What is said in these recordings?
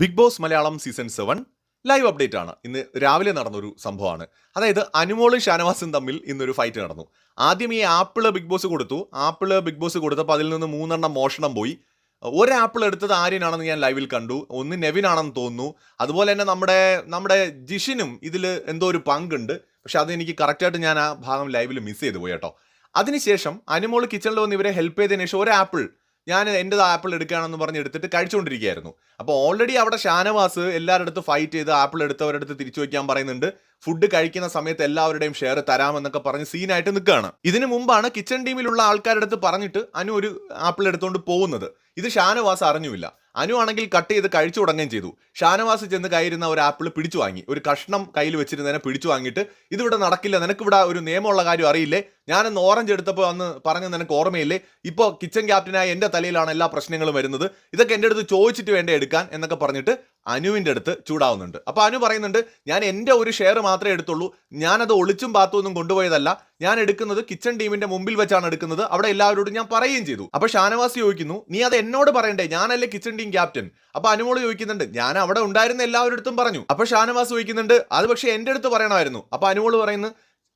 Bigg Boss Malayalam season seven live update ആണ്. ഇന്ന് രാവിലെ നടന്നൊരു സംഭവമാണ്. അതായത് അനുമോളും ഷാനവാസും തമ്മിൽ ഇന്നൊരു ഫൈറ്റ് നടന്നു. ആദ്യം ഈ ആപ്പിൾ ബിഗ് ബോസ് കൊടുത്തു. ആപ്പിൾ ബിഗ് ബോസ് കൊടുത്തപ്പോൾ അതിൽ നിന്ന് മൂന്നെണ്ണം മോഷണം പോയി. ഒരു ആപ്പിൾ എടുത്തത് ആര്യനാണെന്ന് ഞാൻ ലൈവിൽ കണ്ടു. ഒന്ന് നെവിനാണെന്ന് തോന്നുന്നു. അതുപോലെ തന്നെ നമ്മുടെ നമ്മുടെ ജിഷിനും ഇതിൽ എന്തോ ഒരു പങ്കുണ്ട്. പക്ഷെ അത് എനിക്ക് കറക്റ്റായിട്ട് ഞാൻ ആ ഭാഗം ലൈവിൽ മിസ് ചെയ്തു പോയി കേട്ടോ. അതിനുശേഷം അനുമോൾ കിച്ചണിൽ വന്ന് ഇവരെ ഹെൽപ്പ് ചെയ്തതിനു ശേഷം ഒരു ആപ്പിൾ ഞാൻ എന്റെ ആപ്പിൾ എടുക്കുകയാണെന്ന് പറഞ്ഞ് എടുത്തിട്ട് കഴിച്ചുകൊണ്ടിരിക്കുകയായിരുന്നു. അപ്പോൾ ഓൾറെഡി അവിടെ ഷാനവാസ് എല്ലാവരുടെ അടുത്ത് ഫൈറ്റ് ചെയ്ത് ആപ്പിൾ എടുത്തവരുടെ അടുത്ത് തിരിച്ചു വയ്ക്കാൻ പറയുന്നുണ്ട്. ഫുഡ് കഴിക്കുന്ന സമയത്ത് എല്ലാവരുടെയും ഷെയർ തരാമെന്നൊക്കെ പറഞ്ഞ് സീനായിട്ട് നിൽക്കുകയാണ്. ഇതിനു മുമ്പാണ് കിച്ചൺ ടീമിലുള്ള ആൾക്കാരുടെ അടുത്ത് പറഞ്ഞിട്ട് അനു ഒരു ആപ്പിൾ എടുത്തുകൊണ്ട് പോകുന്നത്. ഇത് ഷാനവാസ് അറിഞ്ഞില്ല അനു ആണെങ്കിൽ കട്ട് ചെയ്ത് കഴിച്ചു തുടങ്ങുകയും ചെയ്തു. ഷാനവാസ് ചെന്ന് കയറുന്ന ഒരു ആപ്പിൾ പിടിച്ചു വാങ്ങി. ഒരു കഷ്ണം കയ്യിൽ വെച്ചിരുന്നതിനെ പിടിച്ചു വാങ്ങിയിട്ട് ഇതിവിടെ നടക്കില്ല നിനക്ക് ഇവിടെ ഒരു നിയമമുള്ള കാര്യം അറിയില്ലേ? ഞാനന്ന് ഓറഞ്ച് എടുത്തപ്പോൾ അന്ന് പറഞ്ഞ നിനക്ക് ഓർമ്മയില്ലേ? ഇപ്പോൾ കിച്ചൺ ക്യാപ്റ്റനായ എന്റെ തലയിലാണ് എല്ലാ പ്രശ്നങ്ങളും വരുന്നത്. ഇതൊക്കെ എന്റെ അടുത്ത് ചോദിച്ചിട്ട് വേണ്ട എടുക്കാൻ? എന്നൊക്കെ പറഞ്ഞിട്ട് അനുവിന്റെ അടുത്ത് ചൂടാവുന്നുണ്ട്. അപ്പോൾ അനു പറയുന്നുണ്ട് ഞാൻ എന്റെ ഒരു ഷെയർ മാത്രമേ എടുത്തുള്ളൂ. ഞാനത് ഒളിച്ചും പാത്തൊന്നും കൊണ്ടുപോയതല്ല. ഞാൻ എടുക്കുന്നത് കിച്ചൺ ടീമിന്റെ മുമ്പിൽ വെച്ചാണ് എടുക്കുന്നത്. അവിടെ എല്ലാവരോടും ഞാൻ പറയുകയും ചെയ്തു. അപ്പോൾ ഷാനവാസ് ചോദിക്കുന്നു നീ അത് എന്നോട് പറയണ്ടേ? ഞാനല്ലേ കിച്ചൺ ടീം ക്യാപ്റ്റൻ അപ്പോൾ അനുമോൾ ചോദിക്കുന്നുണ്ട് ഞാൻ അവിടെ ഉണ്ടായിരുന്ന എല്ലാവരുടെ പറഞ്ഞു. അപ്പോൾ ഷാനവാസ് ചോദിക്കുന്നുണ്ട് അത് പക്ഷേ എന്റെ അടുത്ത് പറയണമായിരുന്നു. അപ്പോൾ അനുമോൾ പറയുന്നു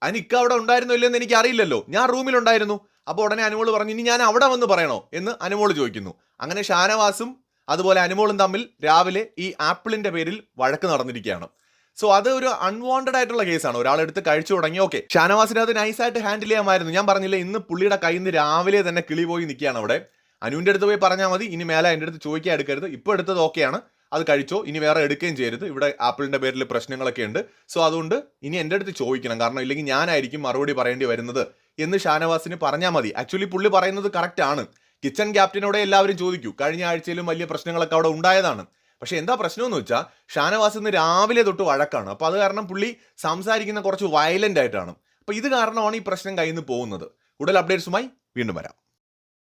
അനിക്ക അവിടെ ഉണ്ടായിരുന്നു ഇല്ലെന്ന് എനിക്ക് അറിയില്ലല്ലോ. ഞാൻ റൂമിലുണ്ടായിരുന്നു. അപ്പോൾ ഉടനെ അനുമോൾ പറഞ്ഞു ഇനി ഞാൻ അവിടെ വന്ന് പറയണോ? എന്ന് അനുമോൾ ചോദിക്കുന്നു. അങ്ങനെ ഷാനവാസും അതുപോലെ അനുമോളും തമ്മിൽ രാവിലെ ഈ ആപ്പിളിന്റെ പേരിൽ വഴക്ക് നടന്നിരിക്കുകയാണ്. സോ അത് ഒരു അൺവാണ്ടഡ് ആയിട്ടുള്ള കേസാണ് ഒരാളെടുത്ത് കഴിച്ചു തുടങ്ങി. ഓക്കെ ഷാനവാസിനെ അത് നൈസായിട്ട് ഹാൻഡിൽ ചെയ്യാമായിരുന്നു. ഞാൻ പറഞ്ഞില്ല ഇന്ന് പുള്ളിയുടെ കയ്യിൽ നിന്ന് രാവിലെ തന്നെ കിളി പോയി നിൽക്കുകയാണ് അവിടെ. അനുവിന്റെ അടുത്ത് പോയി പറഞ്ഞാൽ മതി. ഇനി മേലെ എന്റെ അടുത്ത് ചോദിക്കാൻ എടുക്കരുത്. ഇപ്പോൾ എടുത്തത് ഓക്കെയാണ് അത് കഴിച്ചോ. ഇനി വേറെ എടുക്കുകയും ചെയ്യരുത്. ഇവിടെ ആപ്പിളിന്റെ പേരിൽ പ്രശ്നങ്ങളൊക്കെ ഉണ്ട്. സോ അതുകൊണ്ട് ഇനി എന്റെ അടുത്ത് ചോദിക്കണം. കാരണം ഇല്ലെങ്കിൽ ഞാനായിരിക്കും മറുപടി പറയേണ്ടി വരുന്നത് എന്ന് ഷാനവാസിന് പറഞ്ഞാൽ മതി. ആക്ച്വലി പുള്ളി പറയുന്നത് കറക്റ്റ് ആണ്. കിച്ചൺ ക്യാപ്റ്റനോടെ എല്ലാവരും ചോദിക്കൂ. കഴിഞ്ഞ ആഴ്ചയിലും വലിയ പ്രശ്നങ്ങളൊക്കെ അവിടെ ഉണ്ടായതാണ്. പക്ഷെ എന്താ പ്രശ്നം എന്ന് വെച്ചാൽ ഷാനവാസ് ഇന്ന് രാവിലെ തൊട്ട് വഴക്കാണ്. അപ്പോൾ അത് കാരണം പുള്ളി സംസാരിക്കുന്ന കുറച്ച് വയലന്റ് ആയിട്ടാണ്. അപ്പോൾ ഇത് കാരണമാണ് ഈ പ്രശ്നം കയ്യിൽ നിന്ന് പോകുന്നത്. കൂടുതൽ അപ്ഡേറ്റ്സുമായി വീണ്ടും വരാം.